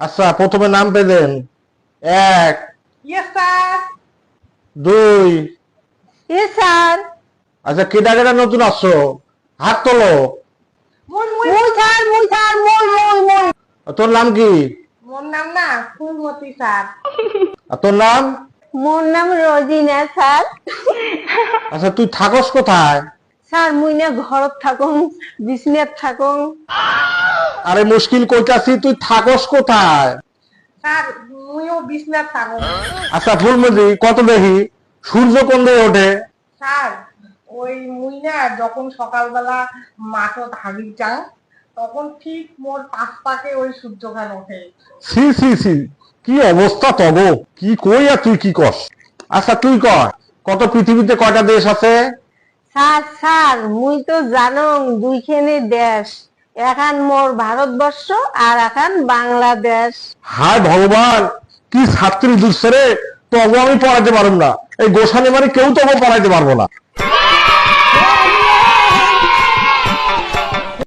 আচ্ছা প্রথমে নাম পেলেন। এক দুই স্যার আচ্ছা কেটা কেটা নতুন আসছো। হাত তোলো। তোর নাম কি? মোর নাম না ফুলমতি স্যার। আর তোর নাম? মোর নাম রোজিনা স্যার। আচ্ছা তুই থাকস কোথায়? স্যার মুই না ঘরত থাকুন বিছনাত থাকুন আরে মুশকিল কইতাছি তুই থাকস কোথায়? স্যার মুইও বিছনাথ থাকো। আচ্ছা কত দেখি? সূর্য কোন দিকে ওঠে? স্যার ওই মুই না যখন সকালবেলা মাঠত হাগি যাও তখন ঠিক মোর পাশ পাকে ওই সূর্যখান ওঠে। সি সি সি কি অবস্থা তব কি কই আর তুই কি কস? আচ্ছা তুই কর কত পৃথিবীতে কয়টা দেশ আছে? স্যার স্যার মুই তো জানং দুইখানে দেশ। এখান মোর ভারতবর্ষ আর এখন বাংলাদেশ। হায় ভগবান, কি ছাত্রী দুঃসরে তবু আমি পড়াইতে পারব না। এই গোসানি মানে কেউ তবু পড়াইতে পারব না।